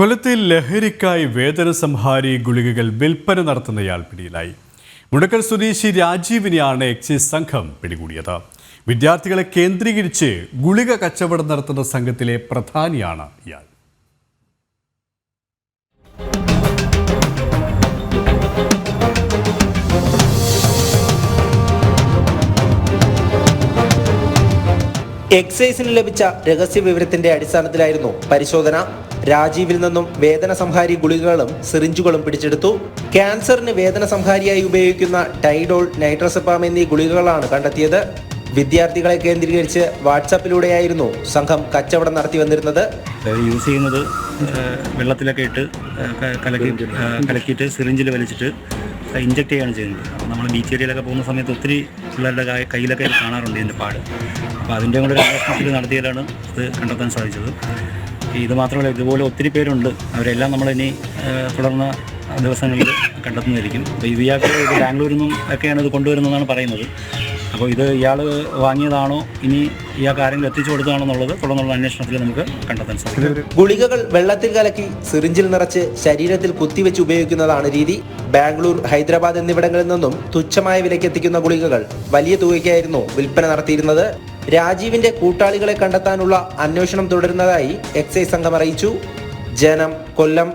കൊല്ലത്തിൽ ലഹരിക്കായി വേതന സംഹാരി ഗുളികകൾ വിൽപ്പന നടത്തുന്നയാൾ പിടിയിലായി. മുടക്കൽ സ്വദേശി രാജീവിനെയാണ് എക്സൈസ് സംഘം പിടികൂടിയത്. വിദ്യാർത്ഥികളെ കേന്ദ്രീകരിച്ച് ഗുളിക കച്ചവടം നടത്തുന്ന സംഘത്തിലെ പ്രധാനിയാണ് ഇയാൾ. എക്സൈസിന് ലഭിച്ച രഹസ്യ വിവരത്തിന്റെ അടിസ്ഥാനത്തിലായിരുന്നു പരിശോധന. രാജീവിൽ നിന്നും വേദന സംഹാരി ഗുളികകളും സിറിഞ്ചുകളും പിടിച്ചെടുത്തു. ക്യാൻസറിന് വേദന സംഹാരിയായി ഉപയോഗിക്കുന്ന ടൈഡോൾ നൈട്രസപ്പാം എന്നീ ഗുളികകളാണ് കണ്ടെത്തിയത്. വിദ്യാർത്ഥികളെ കേന്ദ്രീകരിച്ച് വാട്സാപ്പിലൂടെയായിരുന്നു സംഘം കച്ചവടം നടത്തി വന്നിരുന്നത്. യൂസ് ചെയ്യുന്നത് വെള്ളത്തിലൊക്കെ ഇട്ട് കലക്കി കലക്കിയിട്ട് സിറിഞ്ചിൽ വലിച്ചിട്ട് ഇഞ്ചെക്ട് ചെയ്യാണ് ചെയ്യുന്നത്. അപ്പോൾ നമ്മൾ ബീച്ച് ഏരിയയിലൊക്കെ പോകുന്ന സമയത്ത് ഒത്തിരി പിള്ളേരുടെ കയ്യിലൊക്കെ കാണാറുണ്ട് ഇതിന്റെ പാട്. അപ്പോൾ അതിന്റെ കൂടെ ഒരു അന്വേഷണത്തിൽ നടത്തിയാലാണ് ഇത് കണ്ടെത്താൻ സാധിച്ചത്. ഇത് മാത്രമല്ല ഇതുപോലെ ഒത്തിരി പേരുണ്ട്. അവരെല്ലാം നമ്മൾ ഇനി തുടർന്ന ദിവസങ്ങളിൽ കണ്ടെത്തുന്നതായിരിക്കും. അപ്പോൾ ഇത് ബാംഗ്ലൂരിൽ നിന്നും ഒക്കെയാണ് ഇത് കൊണ്ടുവരുന്നതെന്നാണ് പറയുന്നത്. അപ്പോൾ ഇത് ഇയാൾ വാങ്ങിയതാണോ? ഇനി ഇയാൾക്ക് ആരെങ്കിലും എത്തിച്ചു കൊടുത്തതാണോ എന്നുള്ളത് തുടർന്നുള്ള അന്വേഷണത്തിൽ നമുക്ക് കണ്ടെത്താൻ സാധിക്കും. ഗുളികകൾ വെള്ളത്തിൽ കലക്കി സിറിഞ്ചിൽ നിറച്ച് ശരീരത്തിൽ കുത്തിവെച്ച് ഉപയോഗിക്കുന്നതാണ് രീതി. ബാംഗ്ലൂർ ഹൈദരാബാദ് എന്നിവിടങ്ങളിൽ നിന്നും തുച്ഛമായ വിലയ്ക്ക് എത്തിക്കുന്ന ഗുളികകൾ വലിയ തുകയ്ക്കായിരുന്നു വിൽപ്പന നടത്തിയിരുന്നത്. രാജീവിന്റെ കൂട്ടാളികളെ കണ്ടെത്താനുള്ള അന്വേഷണം തുടരുന്നതായി എക്സൈസ് സംഘം അറിയിച്ചു. ജനം കൊല്ലം.